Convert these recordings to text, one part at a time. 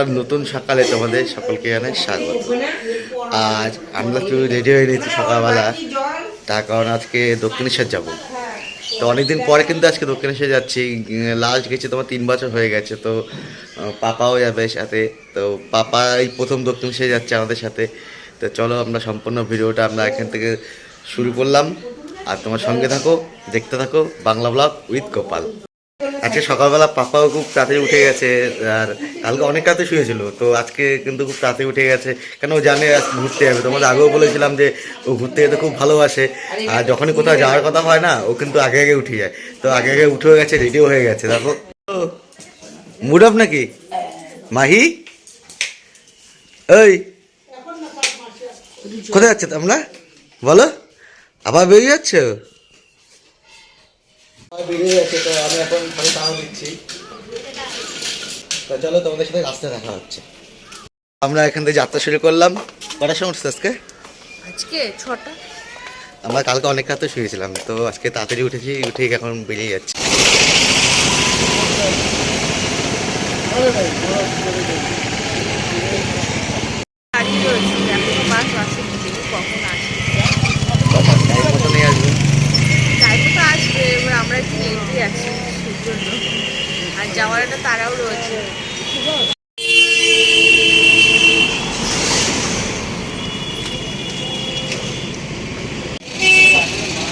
আর নতুন সকালে তোমাদের সকলকে জানাই স্বাগত। আজ আমরা একটু রেডি হয়ে নিয়েছি সকালবেলা। তার কারণ আজকে দক্ষিণেশ্বর যাব। তো অনেকদিন পরে কিন্তু আজকে দক্ষিণেশ্বর যাচ্ছি। লাস্ট গেছে তোমার তিন বছর হয়ে গেছে, তো পাপাও যাবে সাথে। তো পাপা এই প্রথম দক্ষিণেশ্বর যাচ্ছে আমাদের সাথে। তো চলো আমরা সম্পূর্ণ ভিডিওটা আমরা এখান থেকে শুরু করলাম। আর তোমার সঙ্গে থাকো, দেখতে থাকো বাংলা ব্লগ উইথ গোপাল আজকে সকালবেলা পাপাও খুব তাড়াতাড়ি উঠে গেছে, আর কালকে অনেক রাতে শুয়েছিল, তো আজকে কিন্তু খুব তাড়াতাড়ি উঠে গেছে। কেন ও জানে আজ ঘুরতে যাবে? তোমাদের আগেও বলেছিলাম যে ও ঘুরতে যেতে খুব ভালোবাসে, আর যখনই কোথাও যাওয়ার কথা হয় না, ও কিন্তু আগে আগে উঠে যায়। তো আগে আগে উঠেও গেছে রেডিও হয়ে গেছে। দেখো মুড অফ নাকি? মাহি? ওই কোথায় যাচ্ছে তোমরা? বলো, আবার বেরিয়ে যাচ্ছ? বেরিয়ে যাচ্ছে তো আমি এখন ঘরে তাও দিচ্ছি তো চলো তোমাদের সাথে রাস্তায় দেখা হচ্ছে আমরা এখান থেকে যাত্রা শুরু করলাম কটার সময় উঠছে আজকে আজকে ছটা আমরা কালকে অনেক রাতে শুয়েছিলাম তো আজকে তাড়াতাড়ি উঠেছি উঠে এখন বেরিয়ে যাচ্ছি দাঁড়িয়ে রয়েছি এখনও বাস আসে দেখি কখন আসে টাইম মতো নিয়ে আসবে টাইম তো আসবে এবার আমরা একটু লেটই আছি সেই জন্য আর যাওয়ার একটা তারাও রয়েছে হুম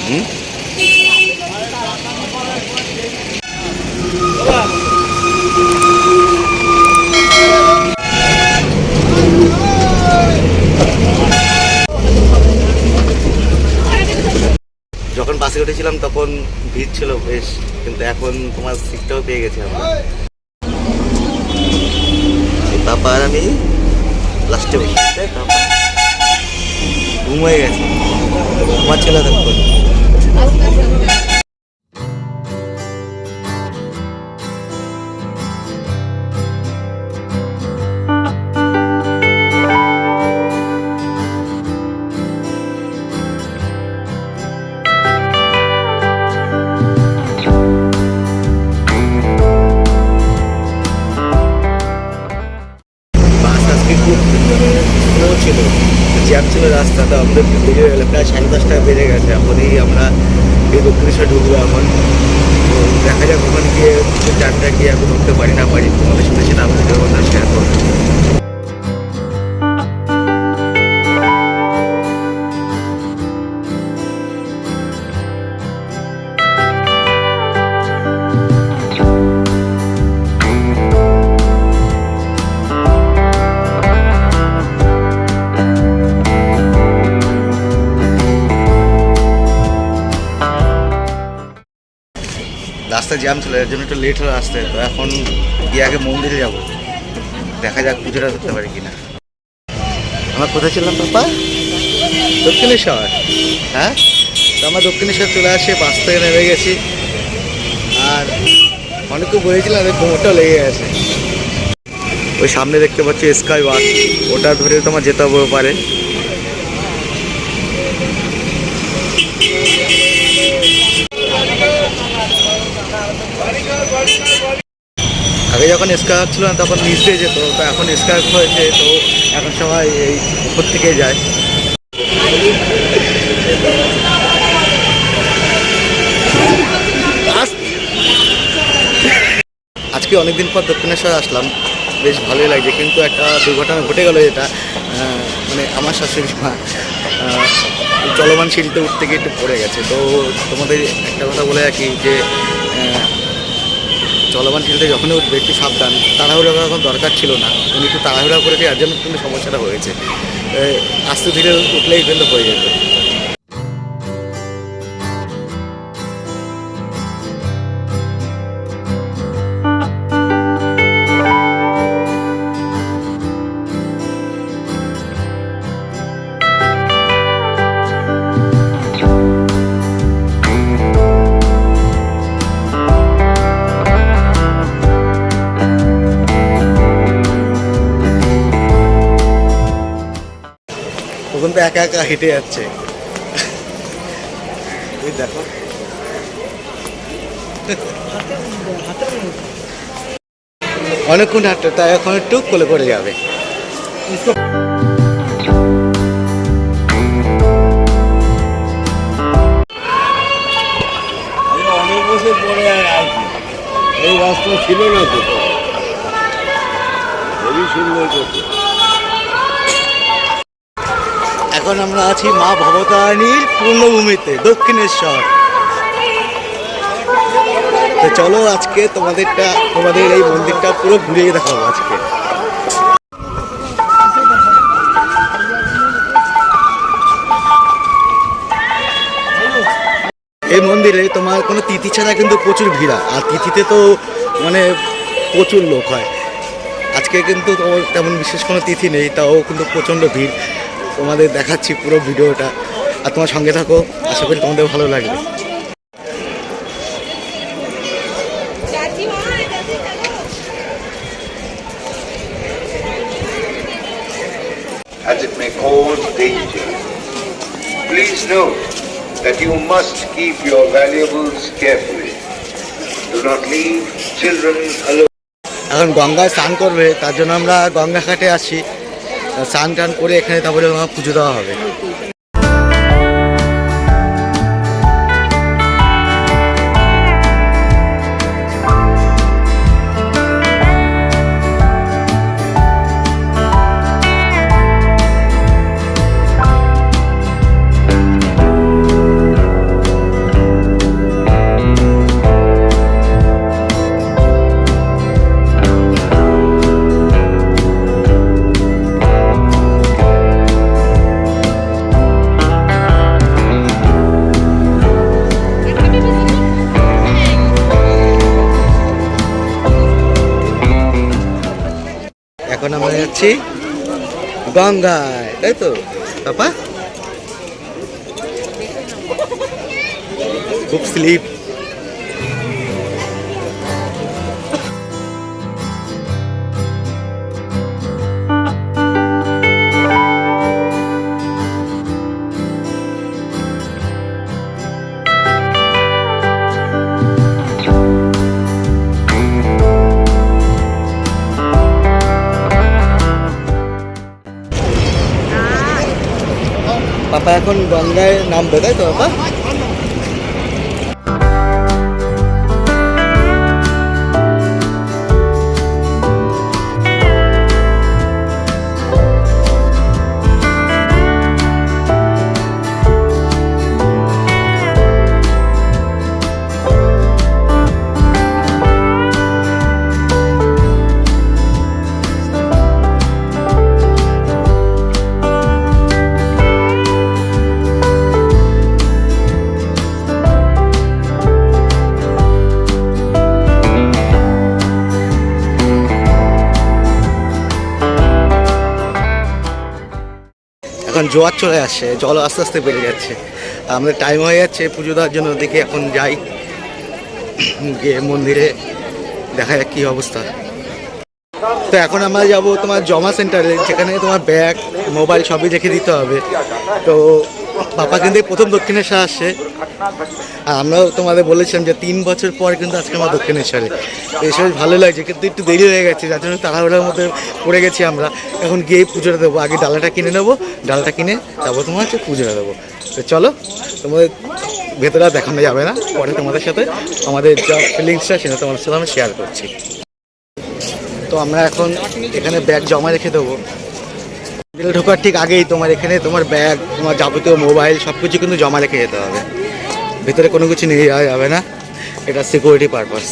যখন বাসে উঠেছিলাম তখন ভিড় ছিল বেশ, কিন্তু এখন তোমার সিটটাও পেয়ে গেছি আমরা। পাপা আর আমি লাস্টে বসে? ঘুম হয়ে গেছে। তোমার ছেলে তখন বাস আজকে খুব স্লো ছিল জ্যাম ছিল রাস্তাতে আমাদের বেজে গেলে প্রায় সাড়ে দশটা বেড়ে গেছে। এখনই আমরা এই দক্ষিণেশ্বর ঢুকবো এখন। দেখা যাক ওখানে গিয়ে চারটা গিয়ে এখন উঠতে পারি না পারি, তোমাদের সাথে রাস্তায় জ্যাম ছিল এর জন্য একটু লেট হলো আসতে তো এখন গিয়ে আগে মন্দিরে যাব। দেখা যাক পুজোটা করতে পারি কিনা। আমরা কোথায় ছিলাম পাপা? দক্ষিণেশ্বর। হ্যাঁ? তো আমরা দক্ষিণেশ্বর চলে আসি বাস থেকে নেমে গেছি। আর অনেকে বলেছিলাম যে কোমরটাও লেগে গেছে। ওই সামনে দেখতে পাচ্ছি স্কাই ওয়াক ওটা ধরে তোমার যেতে হবে পারে আগে যখন স্কার্ফ ছিল না, তখন নিচ যেত, তো এখন স্কার্ফ হয়েছে, তো এখন সবাই এই উপর থেকে যায়। আজকে অনেকদিন পর দক্ষিণেশ্বর আসলাম, বেশ ভালোই লাগছে, কিন্তু একটা দুর্ঘটনা ঘটে গেলো যেটা মানে আমার শাশুড়ি মা চলমান সিঁড়িতে উঠতে গিয়ে একটু পড়ে গেছে। তো তোমাদের একটা কথা বলে রাখি যে চলমান সিঁড়িতে যখনই উঠবে, একটু সাবধান। তাড়াহুড়া করার কোনো দরকার ছিল না। উনি একটু তাড়াহুড়া করে যার জন্য কিন্তু সমস্যাটা হয়েছে। আস্তে ধীরে উঠলেই কিন্তু হয়ে যেত। একা একা হেঁটে যাচ্ছে। দেখো। অনেকক্ষণ হাঁটতে, তাই এখন একটু কোলে করে যাবে। ছিল না তো। খুবই সুন্দর করছে। এখন আমরা আছি মা ভবতারিণীর পূর্ণভূমিতে, দক্ষিণেশ্বর। তো চলো আজকে তোমাদেরটা, তোমাদের এই মন্দিরটা পুরো ঘুরিয়ে দেখাবো আজকে। এই মন্দিরে তোমার কোনো তিথি ছাড়া কিন্তু প্রচুর ভিড়া আর তিথিতে তো মানে প্রচুর লোক হয়। আজকে কিন্তু তেমন বিশেষ কোনো তিথি নেই, তাও কিন্তু প্রচণ্ড ভিড়। তোমাদের দেখাচ্ছি পুরো ভিডিওটা আর তোমার সঙ্গে থাকো আশা করি তোমাদের ভালো লাগবে as it may cause danger. Please note that you must keep your valuables carefully. Do not leave children alone. এখন গঙ্গায় স্নান করবে তার জন্য আমরা গঙ্গা ঘাটে আসি স্নান টান করে এখানে তারপরে পুজো দেওয়া হবে। এখন আমরা যাচ্ছি গঙ্গায় তাই তো? পাপা? খুব স্লিপ এখন গঙ্গায় নামবে তাই তো জোয়ার চলে আসছে জল আস্তে আস্তে বেড়ে যাচ্ছে। আমাদের টাইম হয়ে যাচ্ছে পুজো দেওয়ার জন্য, দেখি এখন যাই। গিয়ে মন্দিরে দেখা যাক কী অবস্থা। তো এখন আমরা যাব তোমার জমা সেন্টারে যেখানে তোমার ব্যাগ মোবাইল সবই রেখে দিতে হবে। তো বাবা কিন্তু প্রথম দক্ষিণেশ্বর আসছে আর আমরাও তোমাদের বলেছিলাম যে তিন বছর পর কিন্তু আজকে আমার দক্ষিণেশ্বরে। এসে ভালো লাগছে, কিন্তু একটু দেরি হয়ে গেছে, যার জন্য তাড়াহুড়োর মধ্যে পড়ে গেছি আমরা। এখন গিয়ে পুজোটা দেবো। আগে ডালাটা কিনে নেব, ডালাটা কিনে তারপর তোমার হচ্ছে পুজোটা দেবো। তো চলো, তোমাদের ভেতরে দেখানো যাবে না, পরে তোমাদের সাথে আমাদের যা ফিলিংসটা সেটা তোমাদের সাথে আমি শেয়ার করছি। তো আমরা এখন এখানে ব্যাগ জমা রেখে দেবো। হোটেলে ঢোকার ঠিক আগেই তোমার এখানে তোমার ব্যাগ তোমার যাবতীয় মোবাইল সব কিছু কিন্তু জমা রেখে যেতে হবে। ভেতরে কোনো কিছু নিয়ে যাওয়া যাবে না। এটা সিকিউরিটি পারপাস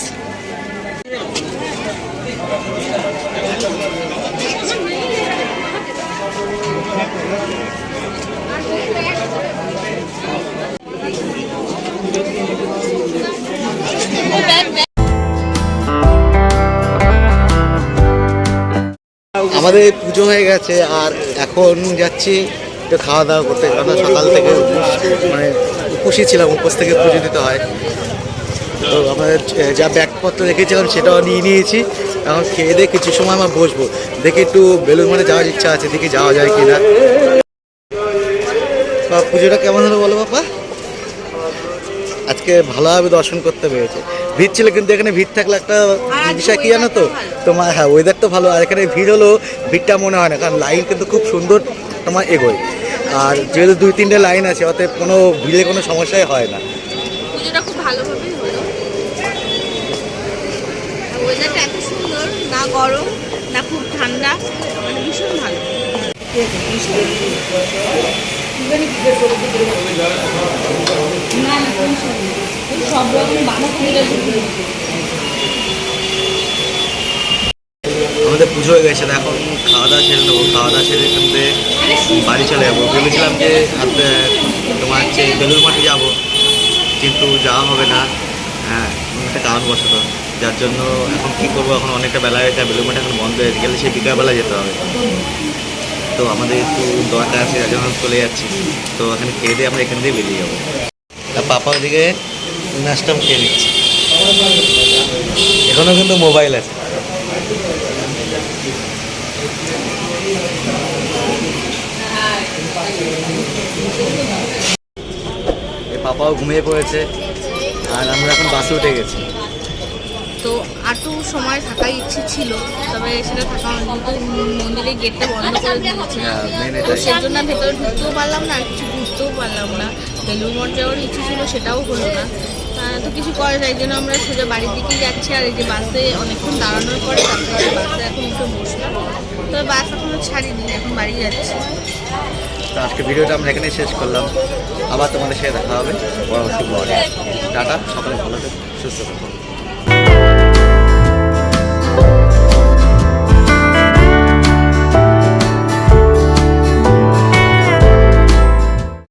আমাদের পুজো হয়ে গেছে, আর এখন যাচ্ছি একটু খাওয়া দাওয়া করতে কারণ সকাল থেকে মানে উপসী ছিলাম, উপোস থেকে পুজো দিতে হয়। তো আমাদের যা ব্যাগপত্র রেখেছিলাম সেটাও নিয়ে নিয়েছি। এখন খেয়ে দিয়ে কিছু সময় আমরা বসবো। দেখি একটু বেলুর মানে যাওয়ার ইচ্ছা আছে, দেখি যাওয়া যায় কি না বা পুজোটা কেমন হলো বলো বাবা? আজকে ভালোভাবে দর্শন করতে পেরেছে। ভিড় ছিল কিন্তু এখানে ভিড় থাকলে একটা বিষয় কি জানো তো। তোমার হ্যাঁ ওয়েদার তো ভালো আর এখানে ভিড় হলো ভিড়টা মনে হয় না কারণ লাইন কিন্তু খুব সুন্দর তোমার এগোয়। আর যেহেতু দুই তিনটে লাইন আছে অতএব কোনো ভিড়ে কোনো সমস্যাই হয় না। খুব ভালোভাবেই হলো। ওয়েদারটা এত সুন্দর না গরম না খুব ঠান্ডা মানে ভীষণ ভালো। আমাদের পুজো হয়ে গেছে এখন খাওয়া দাওয়া সেরে নেব খাওয়া দাওয়া সেরে এখান থেকে বাড়ি চলে যাব। ভেবেছিলাম যে তোমার হচ্ছে বেলুর মাঠে যাব, কিন্তু যাওয়া হবে না। হ্যাঁ একটা কারণবশত। যার জন্য এখন কী করব, এখন অনেকটা বেলা হয়েছে বেলুর মাঠে এখন বন্ধ হয়ে গেলে সেই বিকালবেলা যেতে হবে। তো আমাদের একটু দরকার আছে, যার জন্য চলে যাচ্ছি। তো এখানে খেয়ে দিয়ে আমরা এখান দিয়ে বেরিয়ে যাব। আর পাপা ওদিকে নাস্তা খেয়ে নিচ্ছে এখনও কিন্তু মোবাইল আছে। পাপাও ঘুমিয়ে পড়েছে আর আমরা এখন বাসে উঠে গেছি। তো আটু সময় থাকার ইচ্ছে ছিল তবে সেটা থাকা মন্দিরের গেটটা বন্ধ করে দিয়েছে হ্যাঁ, তো সেই জন্য ভেতরে ঢুকতেও পারলাম না আর কিছু ঘুরতেও পারলাম না। বেলুর মঠ যাওয়ার ইচ্ছে ছিল সেটাও হলো না। তো কিছু করা এই জন্য আমরা সোজা বাড়ির দিকেই যাচ্ছি। আর এই যে বাসে অনেকক্ষণ দাঁড়ানোর পরে তারপরে বাসে এখন একটু বসলাম। তবে বাস এখনও ছাড়িনি, এখন বাড়ি যাচ্ছি। তো আজকে ভিডিওটা আমরা এখানেই শেষ করলাম। আবার তোমাদের সাথে দেখা হবে। পরবর্তী টাটা, সকলে ভালো থাকো, সুস্থ থাকো।